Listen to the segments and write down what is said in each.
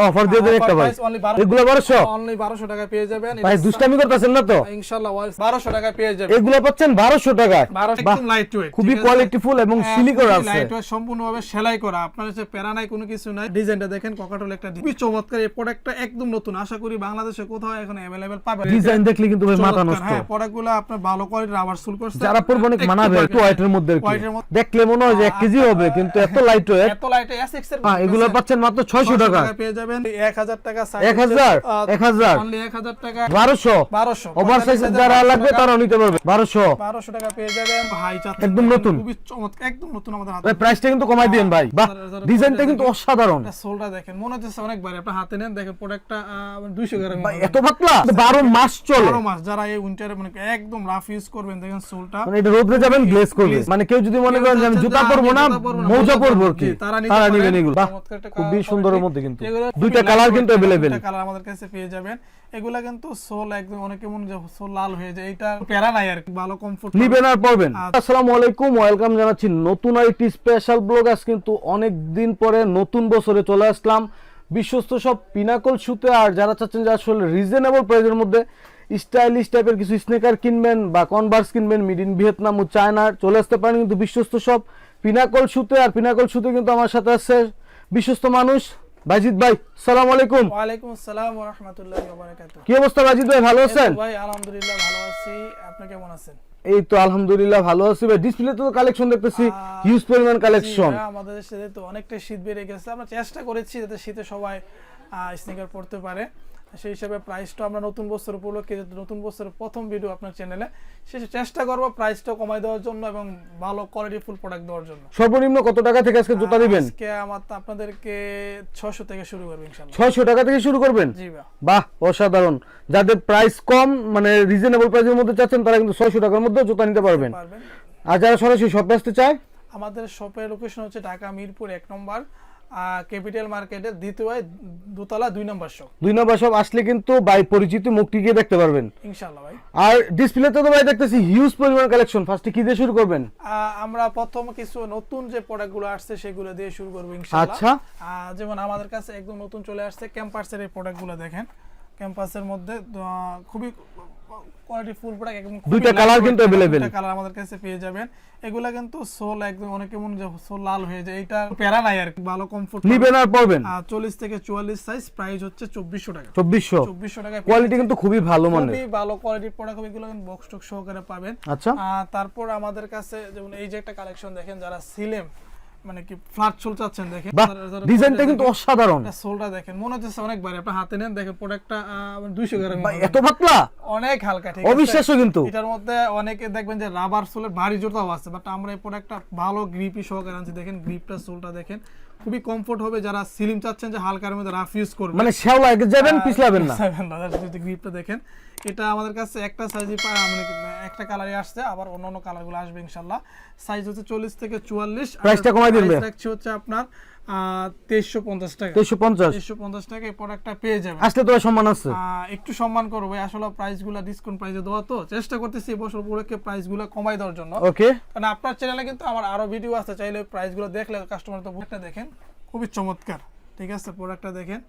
Offer দিয়ে দেন একটা ভাই এগুলো বারোশো অনলি 1200 টাকায় পেয়ে যাবেন ভাই দুষ্টামি করতেছেন না তো ইনশাআল্লাহ 1200 টাকায় পেয়ে যাবেন এগুলো পাচ্ছেন বারোশো টাকায় 12 বাহ, একদম লাইট ওয়েট খুবই কোয়ালিটিফুল এবং সিলিকন আছে লাইট ওয়েট সম্পূর্ণভাবে সেলাই করা আপনার হচ্ছে প্যারা নাই কোনো কিছু নাই ডিজাইনটা দেখেন কোকাটোল একটা খুবই চমৎকার এই প্রোডাক্টটা একদম নতুন আশা করি বাংলাদেশে কোথাও এখন अवेलेबल পাবেন ডিজাইন দেখলে কিন্তু ভাই মাথা নষ্ট হ্যাঁ প্রোডাক্টগুলো আপনার ভালো কোয়ালিটির রাবার সুল করছে যারা পরবে অনেক একটু মানাবে একটু পাবেন। হোয়াইটের মধ্যে আর কি হোয়াইটের মধ্যে- দেখলে মনে হয় যে এক কেজি হবে কিন্তু এত লাইট ওয়েট এত লাইট এসএক্স এর হ্যাঁ এগুলো পাচ্ছেন মাত্র ছয়শো টাকা পেয়ে যাবেন। 1000 টাকা এক হাজার এক হাজার। অনলি 1000 টাকা। বারোশো। 1200 ওভার সাইজ যারা লাগবে তারাও নিতে পারবে। বারোশো। 1200 টাকা পেয়ে যাবেন। হাই চাচ্ছেন একদম নতুন। খুবই চমৎকার একদম নতুন আমাদের হাতে। ভাই প্রাইসটা কিন্তু কমাই দিন ভাই। বাহ ডিজাইনটা কিন্তু অসাধারণ। এটা সোলটা দেখেন মনে হচ্ছে অনেক ভারী আপনি হাতে নেন দেখেন প্রোডাক্টটা 200 গ্রাম ভাই এত পাতলা? বারো মাস চলে। বারো মাস যারা এই উইন্টারে মানে একদম রাফ ইউজ করবেন দেখেন সোলটা মানে এটা রোদে যাবেন গ্লেজ করবে মানে কেউ যদি মনে করেন যে আমি জুতা পরবো না মৌজা পরবো কি। তারা নিতে নিবেন এগুলো। বাহ খুবই সুন্দরের মধ্যে কিন্তু। এগুলো দুইটা কালার কিন্তু দুইটা কালার আমাদের কাছে পেয়ে যাবেন। এগুলা কিন্তু সোল একদম অনেকে মনে যে সোল লাল হয়ে যায়। এটা প্যারা নাই আর ভালো কমফোর্ট নিবেন আর পড়বেন। আসসালামু আলাইকুম ওয়েলকাম জানাচ্ছি নতুন আরেকটি স্পেশাল ব্লগ আজ কিন্তু অনেক দিন পরে নতুন বছরে চলে আসলাম। বিশ্বস্ত সব পিনাকল সুতে আর যারা চাচ্ছেন যে আসলে রিজনেবল প্রাইসের মধ্যে স্টাইলিশ টাইপের কিছু স্নেকার কিনবেন বা কনভার্স কিনবেন মিড ইন ভিয়েতনাম ও চায়নার চলে আসতে পারেন কিন্তু বিশ্বস্ত সব পিনাকল সুতে আর পিনাকল সুতে কিন্তু আমার সাথে আছে বিশ্বস্ত মানুষ বাজিদ ভাই সালাম আলাইকুম। ওয়ালাইকুম আসসালাম ওয়া রাহমাতুল্লাহি ওয়া বারাকাতুহু কি অবস্থা বাজিদ ভাই ভালো আছেন? ভাই আলহামদুলিল্লাহ ভালো আছি। আপনি কেমন আছেন? এই তো আলহামদুলিল্লাহ ভালো আছি ভাই। ডিসপ্লে তো কালেকশন দেখতেছি হিউজ পরিমাণ কালেকশন হ্যাঁ, আমাদের দেশে তো অনেকটা শীত বেড়ে গেছে আমরা চেষ্টা করেছি যাতে শীতে সবাই স্নিকার পড়তে পারে। সেই হিসাবে প্রাইসটা আমরা নতুন বছর উপলক্ষে নতুন বছরের প্রথম ভিডিও আপনার চ্যানেলে সে চেষ্টা করব প্রাইসটা কমাই দেওয়ার জন্য এবং ভালো কোয়ালিটি ফুল প্রোডাক্ট দেওয়ার জন্য। সর্বনিম্ন কত টাকা থেকে আজকে জুতা দিবেন? আজকে আমার আপনাদেরকে ছশো থেকে শুরু করব ইনশাল্লাহ ছয়শো টাকা থেকে শুরু করবেন? জি বাহ অসাধারণ। যাদের প্রাইস কম মানে রিজনেবল প্রাইসের মধ্যে চাচ্ছেন তারা কিন্তু ছয়শো টাকার মধ্যে জুতা নিতে পারবেন। পারবেন। আর যারা সরাসরি শপে আসতে চায়? আমাদের শপের লোকেশন হচ্ছে ঢাকা মিরপুর এক নম্বর। ক্যাপিটাল মার্কেটের দ্বিতীয় দোতলা দুই নম্বর শপ। দুই নম্বর সব আসলে কিন্তু বাই পরিচিত মুখটি গিয়ে দেখতে পারবেন। ইনশাল্লাহ ভাই। আর ডিসপ্লেতে তো ভাই দেখতেছি হিউজ পরিমাণ কালেকশন ফার্স্টে কি দিয়ে শুরু করবেন? আমরা প্রথম কিছু নতুন যে প্রোডাক্টগুলো আসছে সেগুলো দিয়ে শুরু করব ইনশাআল্লাহ। আচ্ছা। যেমন আমাদের কাছে একদম নতুন চলে আসছে ক্যাম্পাসের এই প্রোডাক্টগুলো দেখেন। ক্যাম্পাসের মধ্যে খুবই কোয়ালিটি ফুল প্রোডাক্ট একদম দুইটা colour কিন্তু কালার, available। দুইটা কালার আমাদের কাছে পেয়ে যাবেন। এগুলা কিন্তু সোল একদম অনেকে মনে যে সোল লাল হয়ে যায় এটা প্যারা নাই আর ভালো কমফোর্ট নিবেন আর পড়বেন চল্লিশ থেকে চুয়াল্লিশ সাইজ প্রাইস হচ্ছে চব্বিশশো টাকা। চব্বিশশো। চব্বিশশো টাকা কোয়ালিটি কিন্তু খুবই ভালো মানে খুবই ভালো কোয়ালিটির প্রোডাক্ট এগুলো কিন্তু বক্স টক সহকারে পাবেন। আচ্ছা। তারপর আমাদের কাছে যেমন এই যে একটা কালেকশন দেখেন যারা সিলেম মানে কি ফ্ল্যাট সোল চাচ্ছেন দেখেন। ডিজাইনটা কিন্তু অসাধারণ। সোলটা দেখেন মনে হচ্ছে অনেক ভারী। আপনি হাতে নেন দেখেন প্রোডাক্টটা দুইশো গ্রাম এত পাতলা? অনেক হালকা ঠিক আছে? অবিশ্বাস্য কিন্তু। এটার মধ্যে অনেকে দেখবেন যে রাবার সোলের ভারী জোরটাও আছে বাট আমরা এই প্রোডাক্টটা ভালো গ্রিপি সহকারে আনছি। দেখেন গ্রিপটা সোলটা দেখেন। খুবই কমফোর্ট হবে যারা সিলিম চাচ্ছেন যে হালকার মধ্যে রাফ ইউজ করবে মানে শ্যাওলা যাবেন পিছলাবেন না। যদি গ্রিপটা দেখেন এটা আমাদের কাছে একটা সাইজই মানে একটা কালারই আসছে আবার অন্য অন্য কালারগুলো আসবে ইনশাআল্লাহ সাইজ হচ্ছে চল্লিশ থেকে চুয়াল্লিশ প্রাইসটা কমাই দিবেন প্রাইসটা রাখছি হচ্ছে আপনার তেইশশো পঞ্চাশ টাকা। তেইশশো পঞ্চাশ? তেইশশো পঞ্চাশ টাকা এই প্রোডাক্টটা পেয়ে যাবেন। আসলে তো সম্মান আছে। একটু সম্মান করব ভাই আসলে প্রাইসগুলো ডিসকাউন্ট প্রাইসে দেওয়া তো। চেষ্টা করতেছি এবছর উপলক্ষে প্রাইসগুলো কমাই দেওয়ার জন্য। ওকে কারণ আপনার চ্যানেলে কিন্তু আমার আরও ভিডিও আছে চাইলে প্রাইসগুলো দেখলে কাস্টমার তো বুকটা দেখেন। খুবই চমৎকার। ঠিক আছে প্রোডাক্টটা দেখেন।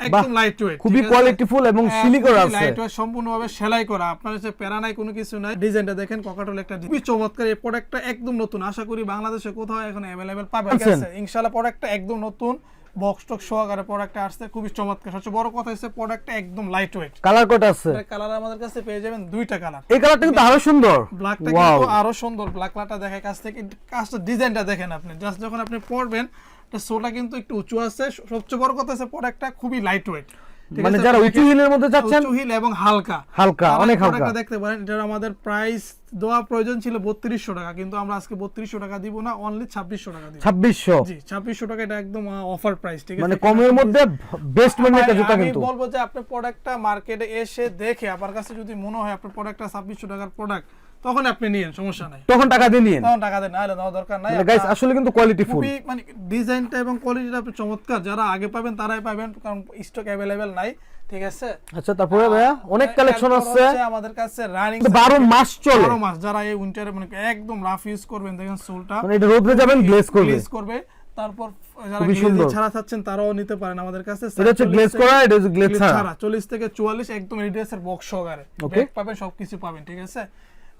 একদম লাইট ওয়েট খুবই কোয়ালিটিফুল এবং সিলিকন আছে। লাইট ওয়েট সম্পূর্ণভাবে সেলাই করা। আপনার হচ্ছে প্যারা নাই কোনো কিছু নাই। ডিজাইনটা দেখেন কোকাটোল একটা খুবই চমৎকার এই প্রোডাক্টটা একদম নতুন। আশা করি বাংলাদেশে কোথাও এখন আছে? ইনশাআল্লাহ প্রোডাক্টটা একদম নতুন। বক্স টক সহকারে প্রোডাক্টটা আসছে খুবই চমৎকার। সবচেয়ে বড় কথা হচ্ছে প্রোডাক্টটা একদম লাইট ওয়েট কালার কোড আছে। কালার আমাদের কাছে পেয়ে যাবেন দুইটা কালার এই কালারটা কিন্তু আরও সুন্দর। ব্ল্যাকটা কিন্তু আরও সুন্দর। ব্ল্যাক কালারটা দেখে কাছ থেকে কাজটা ডিজাইনটা দেখেন আপনি। জাস্ট যখন আপনি পরবেন সোটা কিন্তু একটু উঁচু আছে। সবচেয়ে বড় কথা হচ্ছে প্রোডাক্টটা খুবই লাইট ওয়েট মানে যারা উঁচু হিলের মধ্যে যাচ্ছেন? উঁচু হিল এবং হালকা। হালকা, অনেক হালকা। দেখতে পারেন এটার আমাদের প্রাইস দেওয়া প্রয়োজন ছিল বত্রিশশো টাকা কিন্তু আমরা আজকে বত্রিশশো টাকা দিব না অনলি ছাব্বিশশো টাকা দিব। ছাব্বিশশো? জি ছাব্বিশশো টাকা এটা একদম অফার প্রাইস ঠিক আছে? মানে কমের মধ্যে বেস্ট মানে একটা জুতা আমি কিন্তু। বলব যে আপনি প্রোডাক্টটা মার্কেটে এসে দেখে আপনার কাছে যদি মনে হয় আপনার প্রোডাক্টটা ছাব্বিশশো টাকার প্রোডাক্ট তখন আপনি নিন সমস্যা নাই। তখন টাকা দিয়ে নিন তখন টাকা দেন দরকার নাই। গাইস আসলে কিন্তু কোয়ালিটি ফুল মানে ডিজাইনটা এবং কোয়ালিটিটা আপনি চমৎকার। যারা আগে পাবেন তারাই পাবেন কারণ স্টক নাই ঠিক আছে? আচ্ছা তারপরে ভাইয়া অনেক কালেকশন আছে। আমাদের কাছে রানিং কিন্তু বারো মাস চলে। বারো মাস যারা এই উইন্টারে মানে একদম রাফ ইউজ করবেন দেখেন সোলটা মানে এটা রোদে যাবেন গ্লেজ করবে। গ্লেজ করবে। তারপর যারা সুন্দর। ছাড়া চাচ্ছেন তারাও নিতে পারেন আমাদের কাছে। এটা হচ্ছে 40 গ্লেজ করা এটা হচ্ছে গ্লেজ গ্লেজ ছাড়া। ছাড়া। চল্লিশ থেকে চুয়াল্লিশ একদম রিডিয়াসের বক্স সহকারে. ব্যাগ পাবেন সবকিছু পাবেন ঠিক আছে?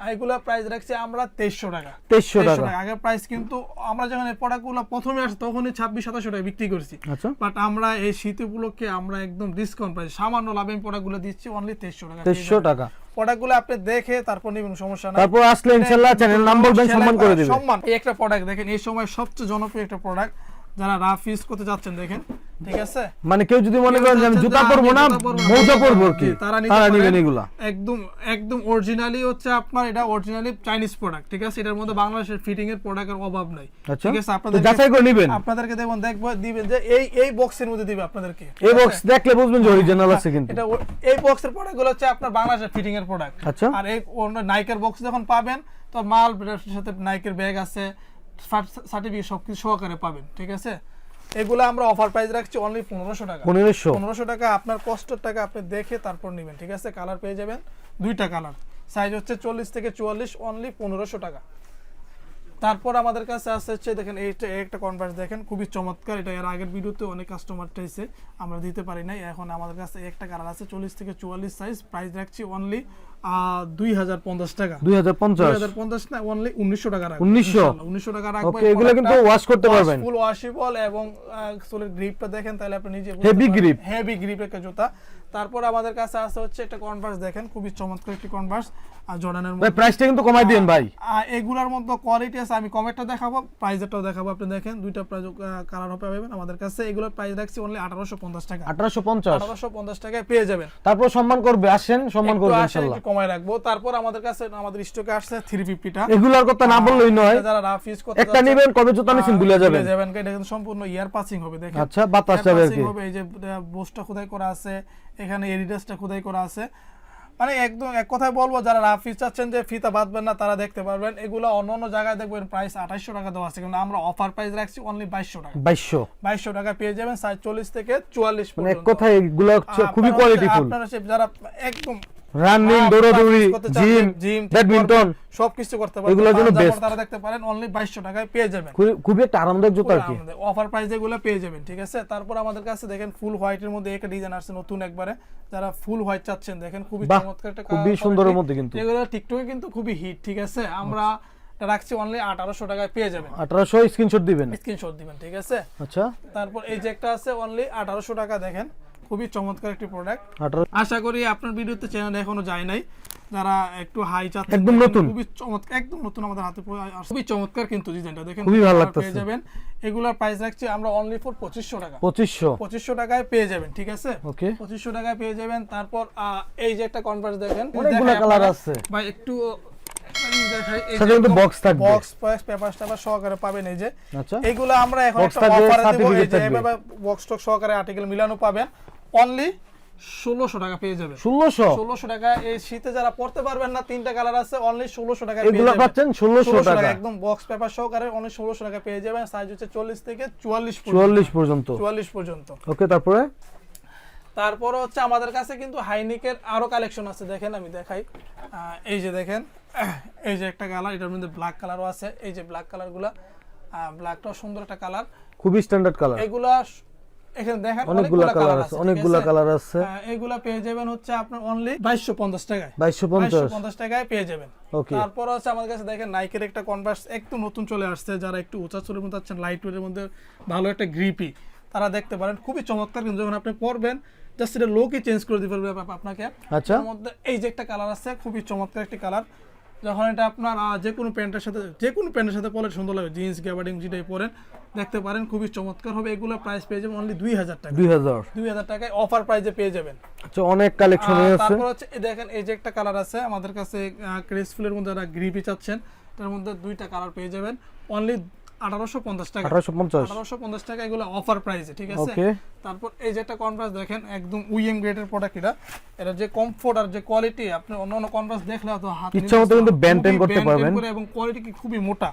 এগুলা প্রাইস রাখছি আমরা তেইশশো টাকা। 2300 টাকা। আগে প্রাইস কিন্তু আমরা যখন এই প্রোডাক্টগুলো প্রথমে আসে তখনই ছাব্বিশ সাতাশশো টাকা বিক্রি করছি। আচ্ছা। বাট আমরা এই শীত উপলক্ষে আমরা একদম ডিসকাউন্ট সামান্য লাভে প্রোডাক্টগুলো দিচ্ছি অনলি তেইশশো টাকা। 2300 টাকা। প্রোডাক্টগুলো আপনি দেখে তারপর নেবেন সমস্যা নাই। তারপর আসলে ইনশাআল্লাহ চ্যানেল নাম বলবেন সম্মান করে দিবেন। সম্মান। এই একটা প্রোডাক্ট দেখেন এই সময় সবচেয়ে জনপ্রিয় একটা প্রোডাক্ট যারা রাফ ইউজ করতে যাচ্ছেন দেখেন। ঠিক আছে? মানে কেউ যদি মনে করেন আমি জুতা পরবো না পরবো মৌজা পরবো কি? তারা। নিবেন এগুলা। একদম একদম অরিজিনালি হচ্ছে আপনার এটা অরিজিনালি চাইনিজ প্রোডাক্ট ঠিক আছে? এটার মধ্যে বাংলাদেশের ফিটিং এর প্রোডাক্টের অভাব নাই। আচ্ছা। ঠিক আছে? আপনাদের যাচাই করে নিবেন। আপনাদেরকে দেখুন দেখব দিবেন যে এই এই বক্সের মধ্যে দিবে আপনাদেরকে এই বক্স দেখলে বুঝবেন যে অরিজিনাল আছে কিন্তু। এটা এই বক্সের প্রোডাক্টগুলো হচ্ছে আপনার বাংলাদেশের ফিটিং এর প্রোডাক্ট আচ্ছা। আর এই অন্য নাইকের বক্স যখন পাবেন তো মাল সাথে নাইকের ব্যাগ আছে সার্টিফিকেট সবকিছু সহকারে পাবেন ঠিক আছে? এগুলো আমরা অফার প্রাইস রাখছি অনলি পনেরোশো টাকা। পনেরোশো? পনেরোশো টাকা আপনার কষ্টের টাকা আপনি দেখে তারপর নেবেন ঠিক আছে? কালার পেয়ে যাবেন দুইটা কালার সাইজ হচ্ছে চল্লিশ থেকে চুয়াল্লিশ অনলি পনেরোশো টাকা। তারপর আমাদের কাছে আসছে হচ্ছে দেখেন এইটা একটা কনভার্স দেখেন খুবই চমৎকার। এটা এর আগের ভিডিওতে অনেক কাস্টমার চাইছে আমরা দিতে পারি নাই। এখন আমাদের কাছে একটা কালার আছে চল্লিশ থেকে চুয়াল্লিশ সাইজ প্রাইস রাখছি অনলি দুই হাজার পঞ্চাশ টাকা। দুই হাজার পঞ্চাশ? হাজার পঞ্চাশ না অনলি উনিশশো টাকা রাখব। 1900 উনিশশো টাকা রাখব এগুলো কিন্তু wash করতে পারবেন। ফুল ওয়াশেবল এবং সোলের গ্রিপটা দেখেন তাহলে আপনি নিজে grip। হেভি গ্রিপ একটা জুতা। তারপর আমাদের কাছে আছে হচ্ছে একটা কনভার্স দেখেন খুবই চমৎকার একটি কনভার্স জর্ডানের ভাই প্রাইসটা কিন্তু কমাই দিন ভাই। এগুলার মধ্যে কোয়ালিটি আছে আমি কমেরটা দেখাবো প্রাইসেরটাও দেখাবো আপনি দেখেন দুইটা প্রাইস কালার হবে পাবেন আমাদের কাছে। এগুলোর প্রাইস রাখছি অনলি আঠারোশো পঞ্চাশ টাকা। আঠারোশো পঞ্চাশ। আঠারোশো পঞ্চাশ টাকায় পেয়ে যাবেন। তারপর সম্মান করবে আসেন সম্মান করবে আসেন, একটু কমায় রাখব। তারপর আমাদের কাছে আমাদের স্টকে আসছে থ্রি ফিফটিটা এগুলার কথা না বললেই নয়। যারা রাফ ইউজ করতে একটা যাচ্ছেন, কবে জুতা নিছেন ভুলে যাবেন। ভুলে যাবেন এটা কিন্তু সম্পূর্ণ ইয়ার পাসিং হবে দেখেন। আচ্ছা বাতাস যাবে আর কি। হবে এই যে বোস্টটা খোদাই করা আছে এখানে এডিডাসটা খোদাই করা আছে। মানে একদম এক কথায় বলব যারা রাফিজ চাচ্ছেন যে ফিতা বাঁধবেন না তারা দেখতে পারবেন। এগুলো অন্য অন্য জায়গায় দেখবেন প্রাইস আঠাইশশো টাকা দেওয়া আছে। কিন্তু আমরা অফার প্রাইস রাখছি অনলি বাইশশো টাকা। বাইশশো? বাইশশো টাকা পেয়ে যাবেন সাড়ে চল্লিশ থেকে চুয়াল্লিশ মানে এক কথায় এগুলো খুবই কোয়ালিটিফুল আপনারা যারা একদম রানিং দৌড়াদৌড়ি জিম জিম ব্যাডমিন্টন সবকিছু করতে পারবেন। এগুলোর জন্য best। তারা দেখতে পারেন অনলি বাইশশো টাকায় পেয়ে যাবেন। খুবই একটা আরামদায়ক জুতা আর কি। অফার প্রাইস এগুলো পেয়ে যাবেন ঠিক আছে? তারপর আমাদের কাছে দেখেন ফুল হোয়াইটের মধ্যে একটা ডিজাইন আসছে নতুন একবারে। যারা ফুল হোয়াইট চাচ্ছেন দেখেন খুবই চমৎকার একটা খুবই সুন্দরের মধ্যে কিন্তু। এগুলো টিকটকে কিন্তু খুবই হিট ঠিক আছে? আমরা রাখছি অনলি আঠারোশো টাকায় পেয়ে যাবেন। আঠারোশো স্ক্রিনশট দিবেন। স্ক্রিনশট দিবেন ঠিক আছে? আচ্ছা। তারপর এই যে একটা আছে অনলি আঠারোশো টাকা দেখেন। খুবই চমৎকার একটি প্রোডাক্ট আশা করি আপনার ভিডিওতে চ্যানেল এখনও যায় নাই। যারা একটু হাই চাচ্ছেন একদম নতুন। খুবই চমৎকার একদম নতুন আমাদের হাতে। খুবই চমৎকার কিন্তু ডিজাইনটা দেখেন খুবই ভালো লাগতেছে। পেয়ে যাবেন। এগুলোর প্রাইস রাখছি আমরা অনলি ফর পঁচিশশো টাকা। পঁচিশশো। পঁচিশশো টাকায় পেয়ে যাবেন ঠিক আছে? ওকে। পঁচিশশো টাকায় পেয়ে যাবেন। তারপর এই যে একটা কনভার্স দেখেন অনেকগুলো কালার আছে। ভাই একটু থাকবে। বক্স পেপার সহকারে পাবেন এই যে। আচ্ছা। আমরা এখন একটা অফারে দেবো। এই যে বক্স টক সহকারে আর্টিকেল মিলানো পাবেন। অনলি ষোলোশো টাকা পেয়ে যাবেন ষোলোশো? ষোলোশো টাকা এই শীতে যারা পড়তে পারবেন না তিনটা কালার আছে অনলি ষোলোশো টাকা এগুলো পাচ্ছেন ষোলোশো টাকা একদম বক্স পেপার সহকারে অনলি ষোলোশো টাকা পেয়ে যাবেন। সাইজ হচ্ছে চল্লিশ থেকে চুয়াল্লিশ চুয়াল্লিশ পর্যন্ত। চুয়াল্লিশ পর্যন্ত। ওকে তারপরে? তারপরে হচ্ছে আমাদের কাছে কিন্তু হাইনিকের আরও কালেকশন আছে দেখেন আমি দেখাই। আহ, এই যে দেখেন এই যে একটা কালার এটার মধ্যে ব্ল্যাক কালারও আছে। এই যে ব্ল্যাক কালারগুলা ব্ল্যাকটাও সুন্দর একটা কালার খুবই স্ট্যান্ডার্ড কালার এগুলা এখানে দেখেন অনেকগুলা কালার আছে অনেকগুলা কালার আছে। এগুলা পেয়ে যাবেন হচ্ছে আপনার অনলি বাইশশো পঞ্চাশ টাকায়। বাইশশো পঞ্চাশ। পঞ্চাশ টাকায় পেয়ে যাবেন। ওকে তারপর আমাদের কাছে দেখেন নাইকের একটা কনভার্স একটু নতুন চলে আসছে যারা একটু উঁচা চুলের মধ্যে আছেন লাইট ওয়েটের মধ্যে ভালো একটা গ্রিপি তারা দেখতে পারেন খুবই চমৎকার কিন্তু যখন আপনি পরবেন জাস্ট এটা লোকই চেঞ্জ করে দিতে পারবে আপ- আপনাকে। আচ্ছা। মধ্যে এই যে একটা কালার আছে খুবই চমৎকার একটি কালার যখন এটা আপনার যে কোনো প্যান্টের সাথে যে কোনো প্যান্টের সাথে পরে সুন্দর লাগবে জিন্স গ্যাবার্ডিং যেটাই পরেন দেখতে পারেন খুবই চমৎকার হবে। এগুলো প্রাইস পেয়ে যাবেন অনলি দুই হাজার টাকা। দুই হাজার। দুই হাজার টাকায় অফার প্রাইসে পেয়ে যাবেন। আচ্ছা অনেক কালেকশন আছে তারপর হচ্ছে দেখেন এই যে একটা কালার আছে আমাদের কাছে ক্রেস ফুলের মধ্যে একটা গ্রিপি চাচ্ছেন তার মধ্যে দুইটা কালার পেয়ে যাবেন। অনলি আঠারোশো পঞ্চাশ টাকা। আঠারোশো পঞ্চাশ। আঠারোশো পঞ্চাশ টাকা এগুলো অফার প্রাইসে ঠিক আছে? তারপর এই যে একটা কনভার্স দেখেন একদম উইএম গ্রেডের প্রোডাক্ট এটা। এটা যে কমফোর্ট আর যে কোয়ালিটি আপনি অন্য অন্য কনভার্স দেখলে হয়তো হাত ইচ্ছা মতো কিন্তু maintain করতে পারবেন। এবং কোয়ালিটি কি খুবই মোটা।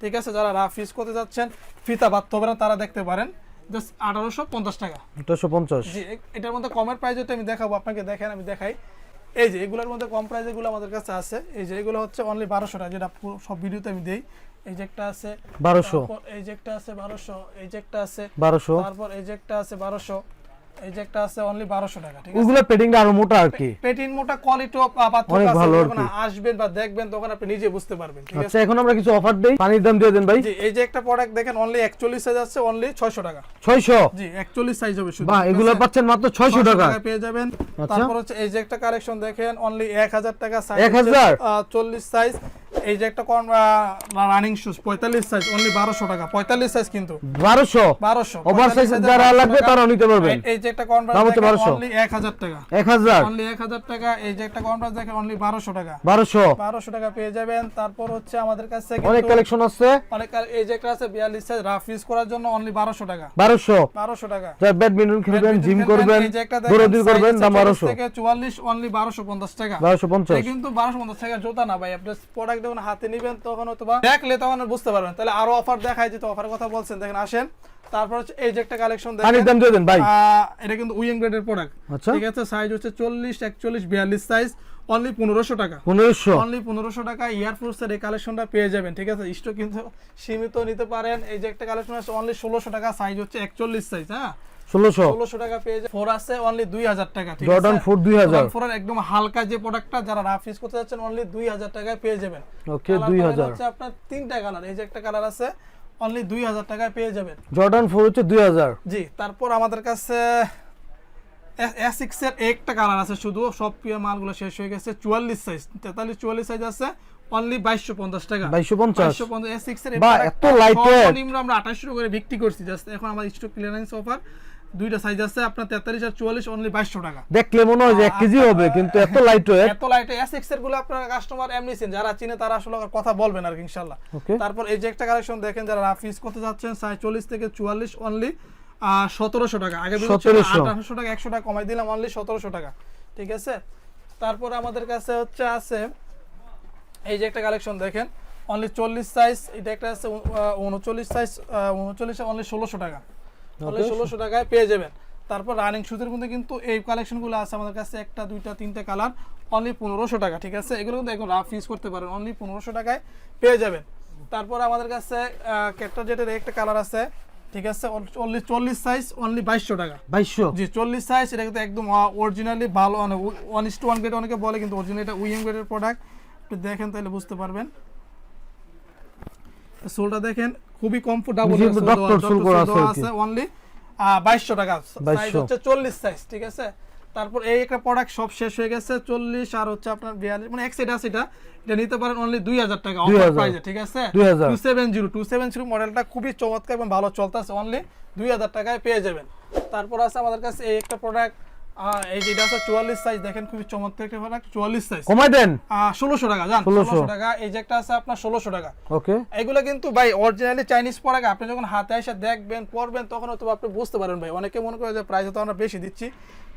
ঠিক আছে যারা রাফ ইউজ করতে যাচ্ছেন ফিতা না তারা দেখতে পারেন। জাস্ট টাকা। জি এটার মধ্যে কমের প্রাইস আমি দেখাবো আপনাকে দেখেন আমি দেখাই। এই যে এগুলোর মধ্যে কম প্রাইস এগুলো আমাদের কাছে আছে। এই যে এগুলো হচ্ছে অনলি বারোশো টাকা যেটা সব ভিডিওতে আমি দেই। এই যে একটা আছে বারোশো। তারপর এই যে একটা আছে বারোশো এই যে একটা আছে বারোশো। তারপর এই যে একটা আছে বারোশো। এই যে একটা আছে অনলি বারোশো টাকা ঠিক আছে? ওগুলো পেটিংটা আরও মোটা আর কি। পেটিন মোটা কোয়ালিটি ভালো আর যখন আসবেন বা দেখবেন তখন আপনি নিজে বুঝতে পারবেন ঠিক আছে? আচ্ছা এখন আমরা কিছু অফার দেই পানির দাম দিয়ে দেন ভাই। জি এই যে একটা প্রোডাক্ট দেখেন অনলি 41 সাইজ আছে অনলি 600 টাকা। ছয়শো? জি 41 সাইজ হবে শুধু বাহ এগুলো আছে? পাচ্ছেন মাত্র 600 টাকা। পেয়ে যাবেন। আচ্ছা। তারপর হচ্ছে এই যে একটা কালেকশন দেখেন অনলি 1000 টাকা সাইজ 1000? 40 সাইজ এই যে একটা কোন রানিং শুজ 45 সাইজ অনলি 1200 টাকা 45 সাইজ কিন্তু। বারোশো? 1200 Oversize 45 যারা লাগবে। তারাও নিতে পারবেন। এই যে একটা কনভার্স দেখেন অনলি 1000 টাকা। এক হাজার? অনলি 1000 টাকা এই যে একটা কনভার্স দেখেন অনলি 1200 টাকা। বারোশো? 1200 টাকা পেয়ে যাবেন। তারপর হচ্ছে আমাদের কাছে অনেক কালেকশন আছে। অনেক এই যে একটা আছে 42 সাইজ রাফ ইউজ করার জন্য অনলি 1200 টাকা। বারোশো? 1200 টাকা। যারা ব্যাডমিন্টন খেলবেন জিম করবেন এই যে একটা দেখেন, দৌড়াদৌড়ি করবেন দাম 40 থেকে 44 অনলি 1250 টাকা। বারোশো পঞ্চাশ? কিন্তু 1250 টাকার জুতা না ভাই আপনি প্রোডাক্ট যখন হাতে নেবেন তখন অথবা দেখলে তখন বুঝতে পারবেন। তাহলে আরও অফার দেখায় যেহেতু অফার কথা বলছেন দেখেন আসেন। তারপর হচ্ছে এই যে একটা কালেকশন দেখেন। দাম দিয়ে দেন ভাই। এটা কিন্তু উইং গ্রেডের প্রোডাক্ট ঠিক আছে সাইজ হচ্ছে 40 41 42 সাইজ অনলি 1500 টাকা। পনেরোশো। অনলি পনেরোশো টাকা ইয়ারফোর্সের এই কালেকশনটা পেয়ে যাবেন ঠিক আছে? স্টক কিন্তু সীমিত নিতে পারেন। এই যে একটা কালেকশন আছে অনলি ষোলোশো টাকা সাইজ হচ্ছে একচল্লিশ সাইজ হ্যাঁ? টাকা পেয়ে ফোর আছে অনলি দুই হাজার টাকা ঠিক জর্ডান ফোর দুই হাজার। ফোর একদম হালকা যে প্রোডাক্টটা যারা রাফ ইউজ করতে যাচ্ছেন অনলি দুই হাজার টাকায় পেয়ে যাবেন। ওকে Colour দুই pattern হাজার। হচ্ছে আপনার তিনটা কালার এই যে একটা কালার আছে অনলি দুই হাজার টাকায় পেয়ে যাবেন। জর্ডান ফোর হচ্ছে দুই হাজার। জি তারপর আমাদের কাছে এস একটা কালার আছে শুধু সব প্রিয় মালগুলো শেষ হয়ে গেছে চুয়াল্লিশ সাইজ তেতাল্লিশ চুয়াল্লিশ সাইজ আছে অনলি বাইশশো পঞ্চাশ টাকা। বাইশশো পঞ্চাশ। এর এত লাইট নিম্ন আমরা আঠাশশো করে বিক্রি করছি জাস্ট এখন আমার স্টক ক্লিয়ারেন্স অফার দুইটা সাইজ আছে আপনার তেতাল্লিশ আর চুয়াল্লিশ অনলি বাইশশো টাকা। দেখলে মনে হয় যে এক কেজি হবে কিন্তু এত লাইট ওয়েট এত লাইট এস সিক্স এরগুলো আপনার কাস্টমার এমনি চিন যারা চিনে তারা আসলে কথা বলবেন আর কি ইনশাল্লাহ তারপর এই যে একটা কালেকশন দেখেন যারা রাফ ইউজ করতে যাচ্ছেন চল্লিশ থেকে চুয়াল্লিশ অনলি সতেরোশো টাকা। আগে 1700 আঠারোশো টাকা একশো টাকা কমাই দিলাম অনলি সতেরোশো টাকা। ঠিক আছে? তারপর আমাদের কাছে হচ্ছে আছে এই যে একটা কালেকশন দেখেন অনলি চল্লিশ সাইজ এটা একটা আছে উনচল্লিশ সাইজ উনচল্লিশ অনলি ষোলোশো টাকা। অনলি ষোলোশো টাকায় পেয়ে যাবেন। তারপর রানিং শুজের মধ্যে কিন্তু এই কালেকশনগুলো আছে আমাদের কাছে একটা দুইটা তিনটা কালার অনলি পনেরোশো টাকা ঠিক আছে? এগুলো কিন্তু একদম রাফ ইউজ করতে পারেন অনলি পনেরোশো টাকায় পেয়ে যাবেন। তারপর আমাদের কাছে ক্যাপটা জেটের একটা কালার আছে ঠিক আছে? চল্লিশ চল্লিশ সাইজ অনলি বাইশশো টাকা। বাইশশো? জি চল্লিশ সাইজ এটা কিন্তু একদম অরিজিনালি ভালো মানে one is two one grade অনেকে বলে কিন্তু অরিজিনাল এটা উইএম গ্রেডের প্রোডাক্ট একটু দেখেন তাহলে বুঝতে পারবেন। সোলটা দেখেন খুবই কমফোর্টেবল জি, doctor sole করা আছে। আছে অনলি বাইশশো টাকা। সাইজ হচ্ছে চল্লিশ সাইজ ঠিক আছে? তারপর এই একটা প্রোডাক্ট সব শেষ হয়ে গেছে চল্লিশ আর হচ্ছে আপনার বিয়াল্লিশ মানে এক সাইড আছে এটা। এটা নিতে পারেন অনলি দুই হাজার টাকা অফার প্রাইসে ঠিক আছে? 2000 two seven zero two seven zero মডেলটা খুবই চমৎকার এবং ভালো চলতেছে অনলি দুই হাজার টাকায় পেয়ে যাবেন। তারপর আছে আমাদের কাছে এই একটা প্রোডাক্ট চুয়াল্লিশ সাইজ দেখেন খুবই চমৎকার একটা প্রোডাক্ট চুয়াল্লিশ সাইজ কমাই দেন। ষোলোশো টাকা জান ষোলোশো। টাকা এই যে একটা আছে আপনার ষোলোশো টাকা। ওকে। এগুলো কিন্তু ভাই অরিজিনালি চাইনিজ আপনি যখন হাতে এসে দেখবেন পড়বেন তখন হয়তো আপনি বুঝতে পারবেন ভাই। অনেকে মনে করে যে প্রাইস তো আমরা বেশি দিচ্ছি।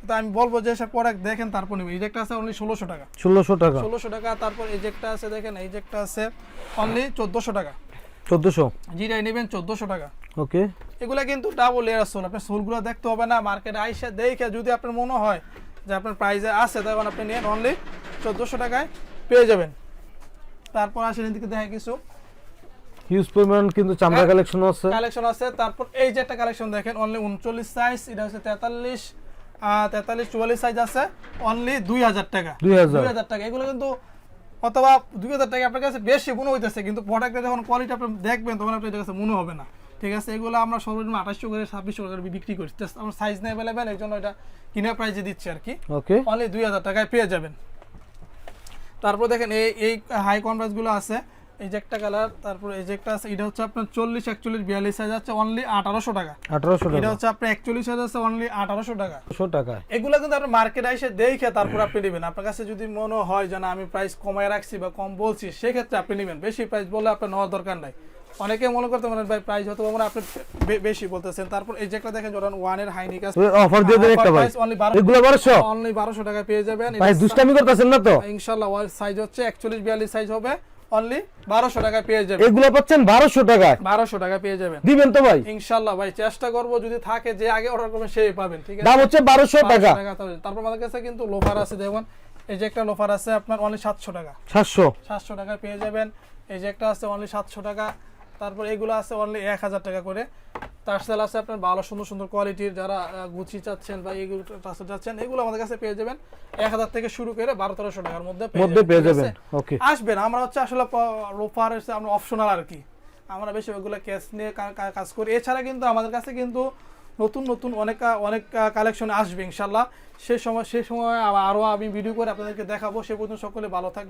তো আমি বলব যে প্রোডাক্ট দেখেন তারপর নেবেন। এই যে একটা আছে অনলি ষোলোশো টাকা। ষোলোশো টাকা। ষোলোশো টাকা তারপর এই যে একটা আছে দেখেন এই যে একটা আছে অনলি চোদ্দোশো টাকা। চোদ্দশো। জিরাই নেবেন চোদ্দোশো টাকা। ওকে। এগুলা কিন্তু ডাবল লেয়ার সোল আপনার সোলগুলো দেখতে হবে না মার্কেটে আইসা দেখে যদি আপনার মনে হয় যে আপনার প্রাইসে আছে তখন আপনি নিয়ে অনলি চোদ্দোশো টাকায় পেয়ে যাবেন। তারপর আসেন এদিকে দেখে কিছু। হিউজ পরিমাণ কিন্তু চামড়া হ্যাঁ। কালেকশন আছে। কালেকশন আছে। তারপর এই যে একটা কালেকশন দেখেন অনলি উনচল্লিশ সাইজ এটা হচ্ছে তেতাল্লিশ তেতাল্লিশ চুয়াল্লিশ সাইজ আছে অনলি দুই হাজার টাকা। দুই হাজার। টাকা। এগুলো কিন্তু অথবা দুই হাজার টাকা আপনার কাছে বেশি মনে হইতেছে কিন্তু প্রোডাক্টের যখন কোয়ালিটি আপনি দেখবেন তখন আপনার কাছে মনে হবে না। ঠিক আছে এগুলো আমরা সর্বনিম্ন আঠাশশো করে ছাব্বিশশো করে বিক্রি করি। আমার সাইজ নেই অ্যাভেলেবেল এই জন্য এটা কিনা প্রাইজে দিচ্ছি আর কি। ওকে অনলি দুই হাজার টাকায় পেয়ে যাবেন। তারপর দেখেন এই এই হাই গুলো আছে এই যে একটা কালার তারপর এই যে একটা আছে এটা হচ্ছে আপনার চল্লিশ একচল্লিশ বিয়াল্লিশ সাইজ আছে অনলি আঠারোশো টাকা। আঠারোশো এটা হচ্ছে আপনার একচল্লিশ সাইজ আছে অনলি আঠারোশো টাকা। টাকায় এগুলো কিন্তু আপনি মার্কেটে এসে দেখে তারপর আপনি নেবেন। আপনার কাছে যদি মনে হয় যে না আমি প্রাইস কমায় রাখছি বা কম বলছি সেক্ষেত্রে আপনি নেবেন। বেশি প্রাইস বলে আপনার নেওয়ার দরকার নাই। অনেকে মনে করতে পারেন ভাই প্রাইস হয়তো মানে আপনি বেশি বলতেছেন। তারপর এই যে একটা দেখেন জর্ডান ওয়ানের হাইনিক আছে অফার দিয়ে দেন একটা ভাই। এগুলো বারোশো। অনলি বারোশো টাকা পেয়ে যাবেন। ভাই দুষ্টামি করতেছেন না তো? ইনশাল্লাহ ওয়ার সাইজ হচ্ছে একচল্লিশ বিয়াল্লিশ সাইজ হবে। অনলি বারোশো টাকা পেয়ে যাবেন। এগুলো পাচ্ছেন বারোশো টাকায়। বারোশো টাকা পেয়ে যাবেন। দিবেন তো ভাই। ইনশাল্লাহ ভাই চেষ্টা করব যদি থাকে যে আগে অর্ডার করবেন সেই পাবেন ঠিক আছে? দাম হচ্ছে বারোশো টাকা। 1200 টাকা তারপর আমাদের কাছে কিন্তু লোফার আছে দেখুন। এই যে একটা লোফার আছে আপনার অনলি সাতশো টাকা। সাতশো। সাতশো টাকা পেয়ে যাবেন। এই যে একটা আছে অনলি সাতশো টাকা। তারপর এগুলো আছে অনলি এক হাজার টাকা করে। টার্সেল আছে আপনার ভালো সুন্দর সুন্দর কোয়ালিটির যারা গুচি চাচ্ছেন বা এগুলো টার্সেল চাচ্ছেন এগুলো আমাদের কাছে পেয়ে যাবেন। এক হাজার থেকে শুরু করে বারো তেরোশো টাকার মধ্যে মধ্যে পেয়ে যাবেন ওকে আসবেন আমরা হচ্ছে আসলে লোফার হচ্ছে আমরা অপশনাল আর কি। আমরা বেশি ওগুলো ক্যাশ নিয়ে কাজ করি। এছাড়া কিন্তু আমাদের কাছে কিন্তু নতুন নতুন অনেক অনেক কালেকশন আসবে ইনশাল্লাহ সেই সময় সেই সময় আরও আমি ভিডিও করে আপনাদেরকে দেখাবো। সে পর্যন্ত সকলে ভালো থাকবে